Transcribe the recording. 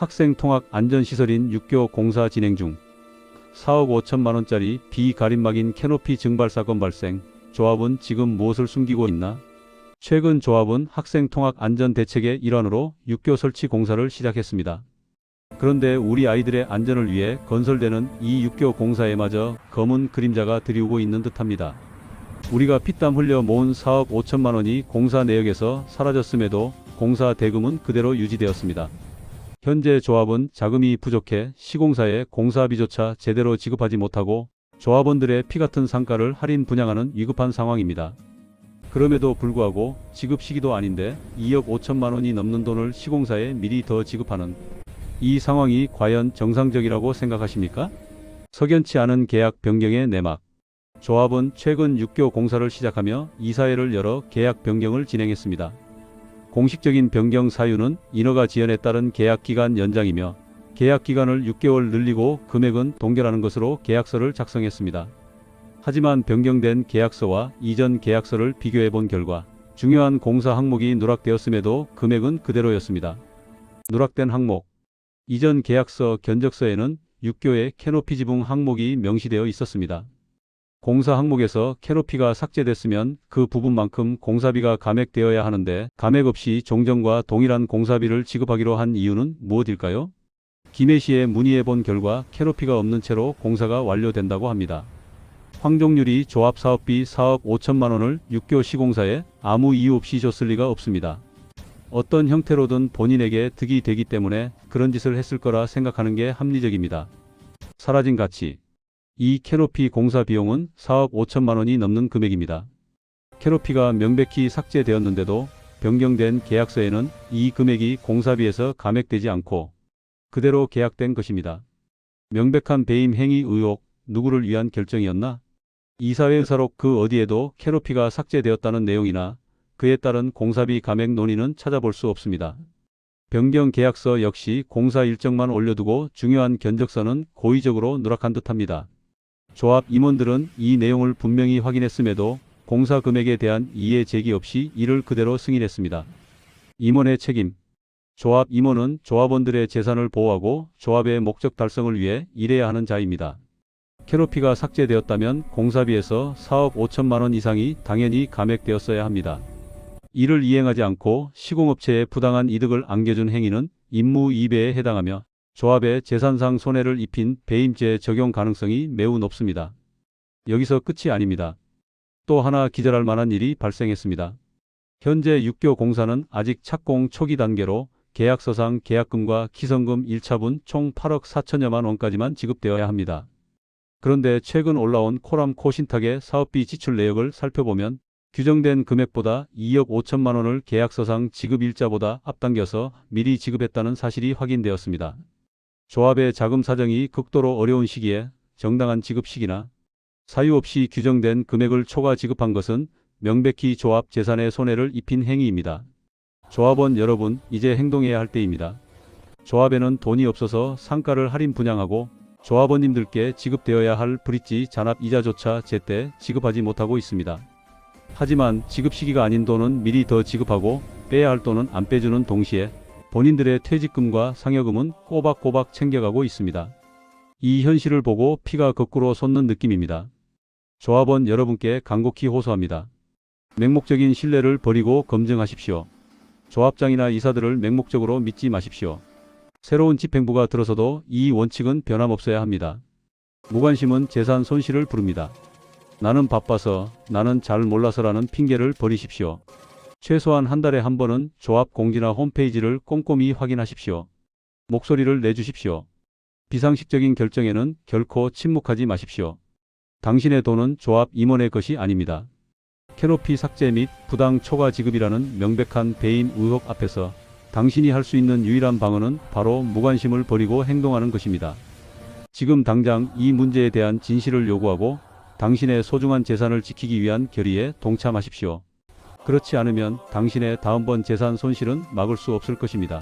학생 통학 안전시설인 육교 공사 진행 중 4억 5천만 원짜리 비가림막인 캐노피 증발 사건 발생. 조합은 지금 무엇을 숨기고 있나? 최근 조합은 학생 통학 안전 대책의 일환으로 육교 설치 공사를 시작했습니다. 그런데 우리 아이들의 안전을 위해 건설되는 이 육교 공사에마저 검은 그림자가 드리우고 있는 듯합니다. 우리가 피땀 흘려 모은 4억 5천만 원이 공사 내역에서 사라졌음에도 공사 대금은 그대로 유지되었습니다. 현재 조합은 자금이 부족해 시공사에 공사비조차 제대로 지급하지 못하고 조합원들의 피 같은 상가를 할인 분양하는 위급한 상황입니다. 그럼에도 불구하고 지급 시기도 아닌데 2억 5천만 원이 넘는 돈을 시공사에 미리 더 지급하는 이 상황이 과연 정상적이라고 생각하십니까? 석연치 않은 계약 변경의 내막. 조합은 최근 6교 공사를 시작하며 이사회를 열어 계약 변경을 진행했습니다. 공식적인 변경 사유는 인허가 지연에 따른 계약 기간 연장이며 계약 기간을 6개월 늘리고 금액은 동결하는 것으로 계약서를 작성했습니다. 하지만 변경된 계약서와 이전 계약서를 비교해 본 결과 중요한 공사 항목이 누락되었음에도 금액은 그대로였습니다. 누락된 항목 이전 계약서 견적서에는 6교의 캐노피 지붕 항목이 명시되어 있었습니다. 공사 항목에서 캐노피가 삭제됐으면 그 부분만큼 공사비가 감액되어야 하는데 감액 없이 종전과 동일한 공사비를 지급하기로 한 이유는 무엇일까요? 김해시에 문의해 본 결과 캐노피가 없는 채로 공사가 완료된다고 합니다. 황종률이 조합 사업비 4억 5천만 원을 6교 시공사에 아무 이유 없이 줬을 리가 없습니다. 어떤 형태로든 본인에게 득이 되기 때문에 그런 짓을 했을 거라 생각하는 게 합리적입니다. 사라진 가치 이 캐노피 공사 비용은 4억 5천만 원이 넘는 금액입니다. 캐노피가 명백히 삭제되었는데도 변경된 계약서에는 이 금액이 공사비에서 감액되지 않고 그대로 계약된 것입니다. 명백한 배임 행위 의혹, 누구를 위한 결정이었나? 이사회 의사록 그 어디에도 캐노피가 삭제되었다는 내용이나 그에 따른 공사비 감액 논의는 찾아볼 수 없습니다. 변경 계약서 역시 공사 일정만 올려두고 중요한 견적서는 고의적으로 누락한 듯합니다. 조합 임원들은 이 내용을 분명히 확인했음에도 공사 금액에 대한 이해 제기 없이 이를 그대로 승인했습니다. 임원의 책임 조합 임원은 조합원들의 재산을 보호하고 조합의 목적 달성을 위해 일해야 하는 자입니다. 캐노피가 삭제되었다면 공사비에서 4억 5천만 원 이상이 당연히 감액되었어야 합니다. 이를 이행하지 않고 시공업체에 부당한 이득을 안겨준 행위는 임무 이배에 해당하며 조합의 재산상 손해를 입힌 배임죄 적용 가능성이 매우 높습니다. 여기서 끝이 아닙니다. 또 하나 기절할 만한 일이 발생했습니다. 현재 6교 공사는 아직 착공 초기 단계로 계약서상 계약금과 기성금 1차분 총 8억 4천여만 원까지만 지급되어야 합니다. 그런데 최근 올라온 코람 코신탁의 사업비 지출 내역을 살펴보면 규정된 금액보다 2억 5천만 원을 계약서상 지급 일자보다 앞당겨서 미리 지급했다는 사실이 확인되었습니다. 조합의 자금 사정이 극도로 어려운 시기에 정당한 지급 시기나 사유 없이 규정된 금액을 초과 지급한 것은 명백히 조합 재산에 손해를 입힌 행위입니다. 조합원 여러분, 이제 행동해야 할 때입니다. 조합에는 돈이 없어서 상가를 할인 분양하고 조합원님들께 지급되어야 할 브릿지 잔압 이자조차 제때 지급하지 못하고 있습니다. 하지만 지급 시기가 아닌 돈은 미리 더 지급하고 빼야 할 돈은 안 빼주는 동시에 본인들의 퇴직금과 상여금은 꼬박꼬박 챙겨가고 있습니다. 이 현실을 보고 피가 거꾸로 솟는 느낌입니다. 조합원 여러분께 간곡히 호소합니다. 맹목적인 신뢰를 버리고 검증하십시오. 조합장이나 이사들을 맹목적으로 믿지 마십시오. 새로운 집행부가 들어서도 이 원칙은 변함없어야 합니다. 무관심은 재산 손실을 부릅니다. 나는 바빠서, 나는 잘 몰라서라는 핑계를 버리십시오. 최소한 한 달에 한 번은 조합 공지나 홈페이지를 꼼꼼히 확인하십시오. 목소리를 내주십시오. 비상식적인 결정에는 결코 침묵하지 마십시오. 당신의 돈은 조합 임원의 것이 아닙니다. 캐노피 삭제 및 부당 초과 지급이라는 명백한 배임 의혹 앞에서 당신이 할 수 있는 유일한 방어는 바로 무관심을 버리고 행동하는 것입니다. 지금 당장 이 문제에 대한 진실을 요구하고 당신의 소중한 재산을 지키기 위한 결의에 동참하십시오. 그렇지 않으면 당신의 다음번 재산 손실은 막을 수 없을 것입니다.